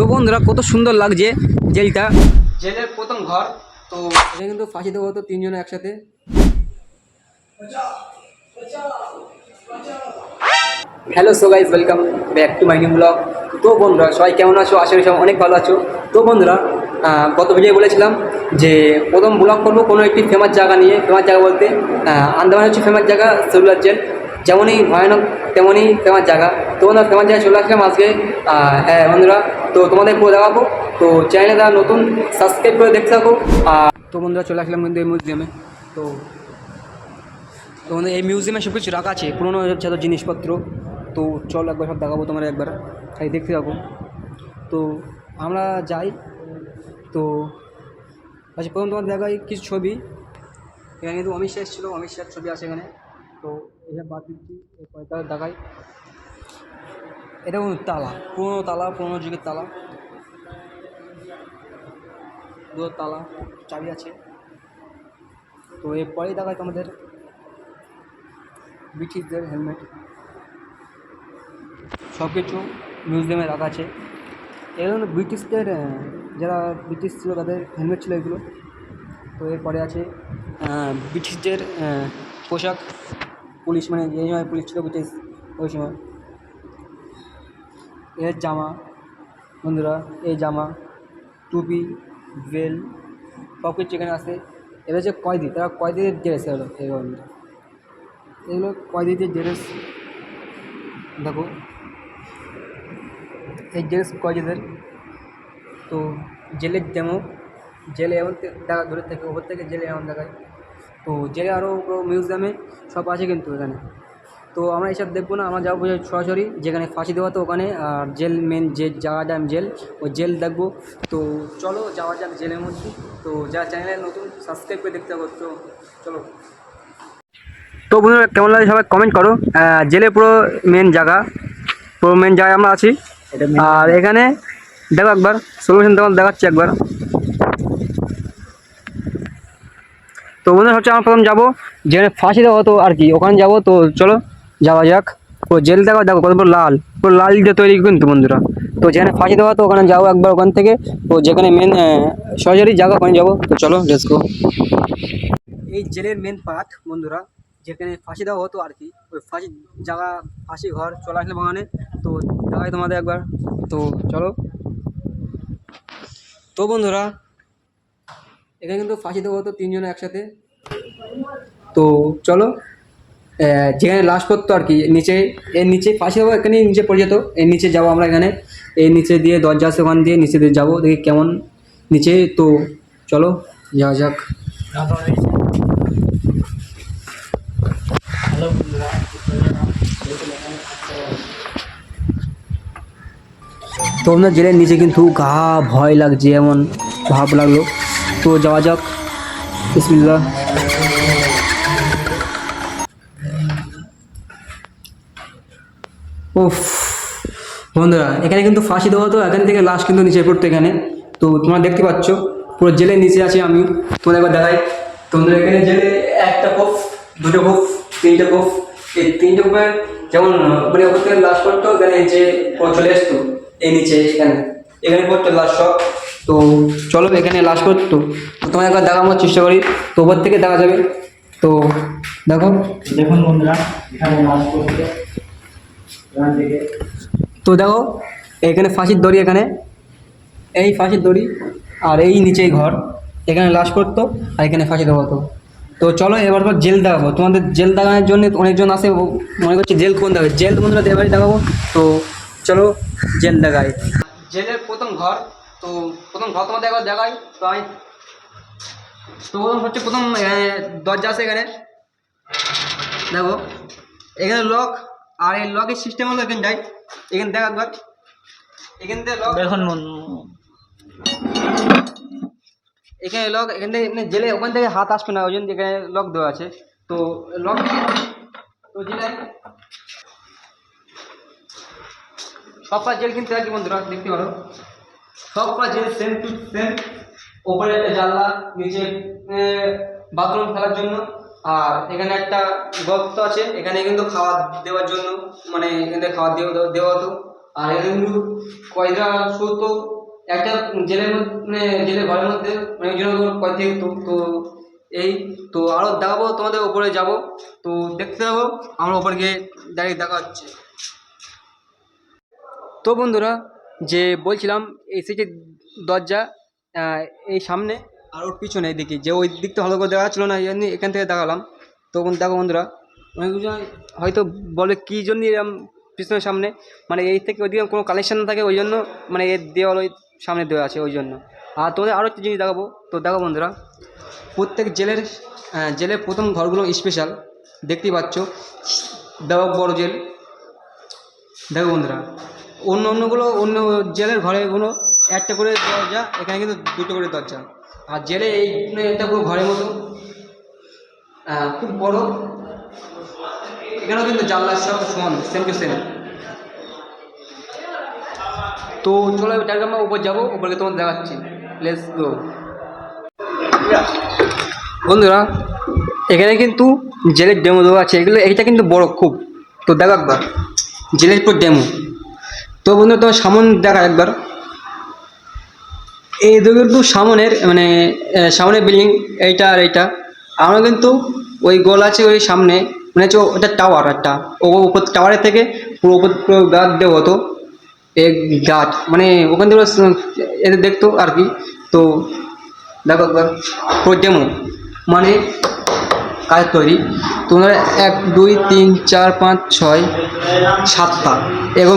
তো বন্ধুরা কত সুন্দর লাগছে জেলটা। জেলের প্রথম ঘর তো এটা কিন্তু ফাঁসি দেবো তো তিনজনে একসাথে। Hello so guys welcome back to my new blog তো বন্ধুরা সবাই কেমন আছো? আশা করি সবাই অনেক ভালো আছো। তো বন্ধুরা গত ভিডিও বলেছিলাম যে প্রথম ব্লগ করব কোনো একটি ফেমাস জায়গা নিয়ে। ফেমাস জায়গা বলতে আন্দামান হচ্ছে ফেমাস জায়গা সেলুলার জেল। যেমনই ভয়ানক, তেমনই ফেমাস জায়গা তো বন্ধুরা ফেমাস জায়গায় চলে আসলাম আজকে হ্যাঁ বন্ধুরা, তো তোমাদের পুরো দেখাবো, তো চ্যানেলে যারা নতুন সাবস্ক্রাইব করে দেখতে থাকো, আর তো বন্ধুরা চলে আসলাম কিন্তু এই মিউজিয়ামে তো তো এই মিউজিয়ামে সব কিছু রাখা আছে, পুরোনো যত জিনিসপত্র, তো চল একবার সব দেখাবো তোমার একবার তাই দেখতে যাব তো আমরা যাই, তো আচ্ছা প্রথম তোমার দেখাই কিছু ছবি, এখানে কিন্তু অমিত শাহ এসেছিল, অমিত শাহের ছবি আছে এখানে, তো এইসব বাদ দিচ্ছি এরপরে তার দেখাই। এটা তালা, পুরোনো তালা, পুরোনো যুগের তালা। দু তালা, চাবি আছে। তো এরপরেই দেখাই তোমাদের ব্রিটিশদের হেলমেট। সব কিছু মিউজিয়ামে রাখা আছে। এগুলো ব্রিটিশদের যারা ব্রিটিশ ছিল তাদের হেলমেট ছিল এগুলো। তো এরপরে আছে ব্রিটিশদের পোশাক। পুলিশ মানে যে সময় পুলিশ ছিল ওই সময়। এর জামা, বন্ধুরা, এই জামা, টুপি, বেল সব কিছু এখানে আছে, এরা হচ্ছে কয়দি, তারা কয়দিদের ড্রেস এগুলো এগুলো এগুলো কয়দিনের ড্রেস দেখো, এই ড্রেস কয়দিদের। তো জেলের যেমন, জেলে এমন দেখা দূরের থেকে, ওপর থেকে জেলে এমন দেখায়। তো জেলে আরও মিউজিয়ামে সব আছে কিন্তু এখানে। তো আমরা এসব দেখব না আমরা যাব সরাসরি যেখানে ফাঁসি দেওয়া তো ওখানে আর জেল মেন যে জায়গাটা জেল ওই জেল দেখব। তো চলো যাওয়া যাক জেলের মধ্যে। তো যারা চ্যানেলে নতুন সাবস্ক্রাইব করে দেখতে তো চলো। তো বন্ধুরা কেমন লাগে সবাই কমেন্ট করো। জেলে পুরো মেন জায়গা পুরো মেন জায়গায় আমরা আছি। আর এখানে দেখো একবার সলিউশন তোমার দেখাচ্ছি একবার। তো বন্ধুরা হচ্ছে আমরা প্রথম যাব। যেখানে ফাঁসি দেওয়া হতো আর কি, ওখানে যাব। তো চলো, যাওয়া যাক। ও, জেল দেখো দেখো কত বড় লাল। পুরো লাল দিয়ে তৈরি কিন্তু বন্ধুরা। তো যেখানে ফাঁসি দেওয়া হতো, ওখানে যাব একবার ওখান থেকে। তো যেখানে মেন সরাসরি জায়গা, ওখানে যাব। তো চলো লেটস গো এই জেলের মেন পার্ট বন্ধুরা, যেখানে ফাঁসি দেওয়া হতো আর কি, ওই ফাঁসি জায়গা, ফাঁসি ঘর চলে আসলে বাগানে। তো দেখাই তোমাদের একবার। তো চলো। তো বন্ধুরা এখানে কিন্তু ফাঁসি দেওয়া হতো তিনজনে একসাথে। তো চলো যেখানে লাশ পড়তো আর কি, নিচে, এর নিচে ফাঁসি দেবো এখানে নিচে পড়ে যেত, এর নিচে যাব আমরা এখানে, এর নিচে দিয়ে দরজা ওখান দিয়ে, নিচে দিয়ে যাব, দেখি কেমন নিচে, তো চলো, যাওয়া যাক। হ্যালো বন্ধুরা তো আপনার জেলের নিচে কিন্তু গা ভয় লাগছে, এমন ভাব লাগল। তো যাওয়া যাক। বিসমিল্লাহ। উফ, বন্ধুরা, এখানে কিন্তু ফাঁসি দেওয়া তো এখান থেকে লাশ কিন্তু নিচে পড়তো এখানে। তো তোমরা দেখতে পাচ্ছ, পুরো জেলে নিচে আছি আমি। তোমাদের একবার দেখাই। তোমাদের এখানে জেলে একটা কোপ দুটো কোপ তিনটে কোপ এই তিনটে কোপে যেমন মানে ওপর থেকে লাশ পড়তো, এখানে যে চলে আসতো, এই নিচে, এখানে। এখানে পড়তো লাশ সব। তো চলো এখানে লাশ পড়তো তো। তোমার একবার দেখানোর চেষ্টা করি। তো ওপর থেকে দেখা যাবে। তো দেখো। দেখুন বন্ধুরা এখানে থেকে তো দেখো এখানে ফাঁসির দড়ি এখানে। এই ফাঁসির দড়ি আর এই নিচেই ঘর। এখানে লাশ পড়তো আর এখানে ফাঁসি দেওয়া হতো তো চলো এবার পর জেল দেখাবো। তোমাদের জেল দেখানোর জন্য অনেকজন আসে মনে করছে জেল কোন দেখাবে। জেল বন্ধুরা এবারে দেখাবো। তো চলো জেল দেখাই। জেলের প্রথম ঘর তো প্রথম ঘর তোমাদের একবার দেখাই। তো আমি তো হচ্ছে প্রথম দরজা আছে এখানে। দেখো এখানে লক আর এই লকের সিস্টেম হলো এখানটায়। এখানে দেখ একবার। এখান থেকে লক দেখুন এখানে লক এখান থেকে জেলে ওখান থেকে হাত আসবে না ওই জন্য এখানে লক দেওয়া আছে। তো লক তো জেলে সব জেল কিন্তু একই বন্ধুরা? দেখতে পারো। সব জেল সেম টু সেম ওপরে একটা জানলা, নিচে বাথরুম ফেলার জন্য। আর এখানে একটা গর্ত আছে, এখানে কিন্তু খাওয়া দেওয়ার জন্য মানে এখানে খাওয়া দেওয়া দেওয়া হতো। আর এখানে কিন্তু কয়দা শুতো একটা জেলের মধ্যে মানে জেলের ঘরের মধ্যে, অনেক জন কয় থেকে তো এই, তো আরও দেখাবো, তোমাদের ওপরে যাব। তো দেখতে যাব আমরা উপরে গিয়ে দাঁড়িয়ে দেখা হচ্ছে। তো বন্ধুরা যে বলছিলাম যে দরজা এই সামনে আর ওর পিছনে দেখি যে ওই দিকটা ভালো করে দেখা যাচ্ছিল না, এই জন্য এখান থেকে দেখালাম তখন দেখো বন্ধুরা অনেকজন হয়তো বলে কী জন্য এরম পিছনের সামনে মানে এই থেকে ওইদিকে কোনো কালেকশান না থাকে, ওই জন্য মানে এর দেওয়াল ওই সামনে দেওয়া আছে, ওই জন্য। আর তোমাদের আরও একটা জিনিস দেখাবো, তো দেখো বন্ধুরা, প্রত্যেক জেলের জেলের প্রথম ঘরগুলো স্পেশাল দেখতেই পাচ্ছ দেওয়া বড় জেল। দেখো বন্ধুরা অন্য অন্যগুলো, অন্য জেলের ঘরেগুলো একটা করে দরজা, এখানে কিন্তু দুটো করে দরজা। আর জেলে এই এটা পুরো ঘরের মতো। খুব বড়। এখানেও কিন্তু জানলা সব সমান সেম টু সেম তো চলো ডাইরেক্ট আমরা উপর যাব উপরে তোমার দেখাচ্ছি। লেটস গো বন্ধুরা, এখানে কিন্তু জেলের ডেমো দেওয়া আছে। এগুলো, এইটা কিন্তু বড় খুব। তো দেখো একবার। জেলের পুরো ডেমো তো বন্ধু তোমার সামন দেখা একবার। এই কিন্তু সামনের মানে সামনের বিল্ডিং এইটা আর এইটা। আমরা কিন্তু ওই গোল আছে ওই সামনে মানে হচ্ছে ওটা টাওয়ার একটা। ও উপর টাওয়ারের থেকে পুরো উপর, পুরো গাছ দেওয়া হতো। এক গাছ মানে ওখান থেকে এদের দেখতো আর কি। তো দেখো একবার, পুরো ডেমো মানে কাজ তৈরি। তোমরা এক, দুই, তিন, চার, পাঁচ, ছয়, সাতটা। এবং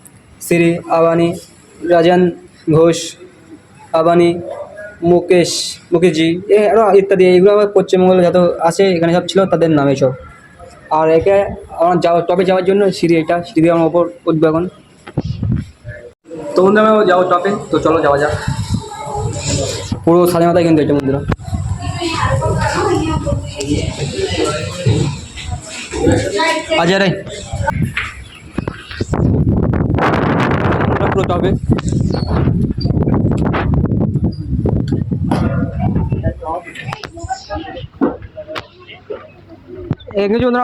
শ্রী আবানি রাজান ঘোষ, আবানি মুকেশ, মুকেশজি আরও ইত্যাদি এইগুলো আমার পশ্চিমবঙ্গে যত আছে, এখানে সব ছিল তাদের নামে সব। আর একে আমার যাওয়া, টপে যাওয়ার জন্য সিঁড়ি এটা, সিঁড়ি আমার ওপর উঠবে এখন তো বন্ধুরা আমরা যাব টপে, তো চলো যাওয়া যাক। পুরো স্বাধীনতা কিন্তু এটা বন্ধুরা। আজ রে। পুরো টপে এখানে যদি ওরা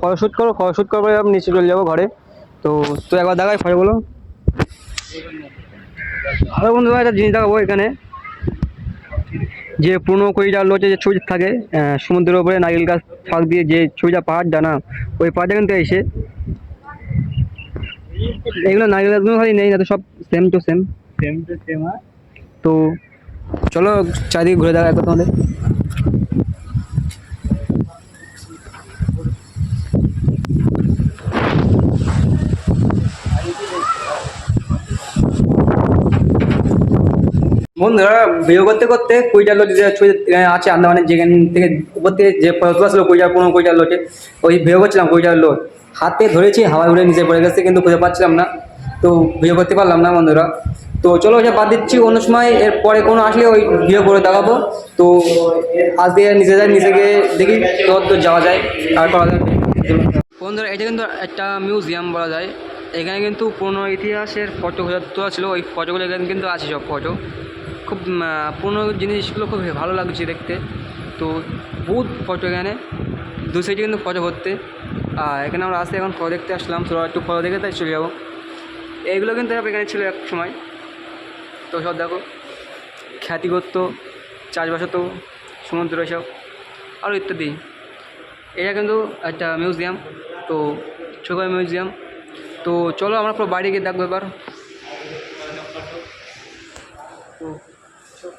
ফটোশ্যুট করো পরে আমি নিচে চলে যাব ঘরে। তো তো একবার দেখাই ফটোগুলো আরও বন্ধুরা একটা জিনিস দেখাবো এখানে। যে পুরনো কইটা লোচে যে ছবি থাকে সমুদ্রের উপরে নারিকেল গাছ ফাঁক দিয়ে যে ছবিটা পাহাড় না ওই পাহাড়টা কিন্তু এসে এগুলো নারিকেল গাছগুলো খালি নেই না তো সব same to same same to same তো চলো চারিদিকে ঘুরে দেখা একবার তোমাদের। বন্ধুরা ভিডিও করতে করতে কুইটার লোটে যে আছে আন্দামানের যেখান থেকে উপর থেকে যে ফটো আসলো কুইটার পনেরো কুইটার লোটে ওই ভিডিও করছিলাম কুইটার লোট হাতে ধরেছি, হাওয়ায় উড়ে নিচে পড়ে গেছে, কিন্তু খুঁজে পাচ্ছিলাম না। তো ভিডিও করতে পারলাম না বন্ধুরা। তো চলো ওটা বাদ দিচ্ছি, অন্য সময় এর পরে কোনো আসলে ওই ভিডিও করে দেখাবো। তো আজকে নিচে যাই, নিচে গিয়ে দেখি দূর যাওয়া যায় তারপর বন্ধুরা, এটা কিন্তু একটা মিউজিয়াম বলা যায়। এখানে কিন্তু পুরনো ইতিহাসের ফটো তোলা ছিল, ওই ফটোগুলো এখানে কিন্তু আছে সব ফটো। খুব পুরনো জিনিসগুলো খুব ভালো লাগছে দেখতে। তো বহুত ফটো এখানে, দু সাইডে কিন্তু ফটো ভরতে। আর এখানে আমরা আসতে এখন ফলো দেখতে আসলাম। তো একটু ফটো দেখে তাই চলে যাব। এইগুলো কিন্তু এখানে ছিল এক সময়। তো সব দেখো খ্যাতি করতো চাষবাস হতো সমুদ্র এসব আরও ইত্যাদি। এটা কিন্তু একটা মিউজিয়াম, তো ছোটো মিউজিয়াম। তো চলো আমরা পুরো বাড়ি গিয়ে দেখব এবার তো চলো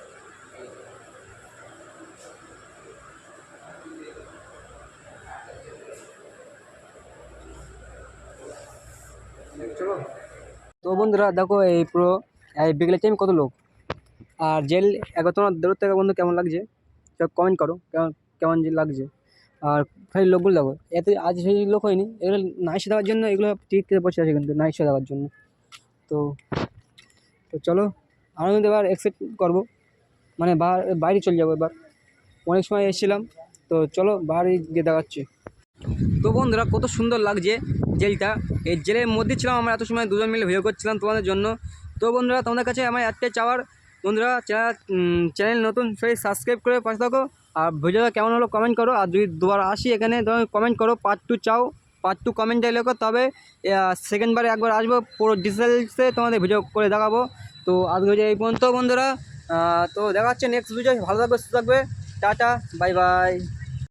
তো বন্ধুরা, দেখো এই পুরো, এই বিকেলের টাইম কত লোক? আর জেল একবার তোমার দূর থেকে বন্ধু কেমন লাগছে? কমেন্ট করো, কেমন কেমন যে লাগছে। আর খালি লোকগুলো দেখো, এত আজ সেই লোক হয়নি, এগুলো নাইশো দেওয়ার জন্য এগুলো টিকিট বসে আছে কিন্তু নাইশো দেওয়ার জন্য। তো তো চলো আমি কিন্তু এবার অ্যাকসেপ্ট করব। মানে বাইরে চলে যাব এবার। অনেক সময় এসেছিলাম, তো চলো বাইরে গিয়ে দেখাচ্ছি। তো বন্ধুরা, কত সুন্দর লাগছে। জেলটা। এই জেলের মধ্যে ছিলাম আমরা, এত সময় দুজন মিলে ভিডিও করছিলাম তোমাদের জন্য। তো বন্ধুরা, তোমাদের কাছে আমার একটাই চাওয়ার, বন্ধুরা চ্যানেল চ্যানেল নতুন সেই সাবস্ক্রাইব করে পাশে থাকো। আর ভিডিওটা কেমন হলো কমেন্ট করো। আর যদি দুবার আসি এখানে তুমি কমেন্ট করো পার্ট টু চাও পার্ট টু কমেন্টে লেখো। তবে সেকেন্ডবারে একবার আসব, পুরো ডিটেলসে তোমাদের ভিডিও করে দেখাবো। তো আজকে এই পর্যন্ত বন্ধুরা। তো দেখা হচ্ছে নেক্সট ভিডিও ভালো থাকবে, সুস্থ থাকবে। Tata bye bye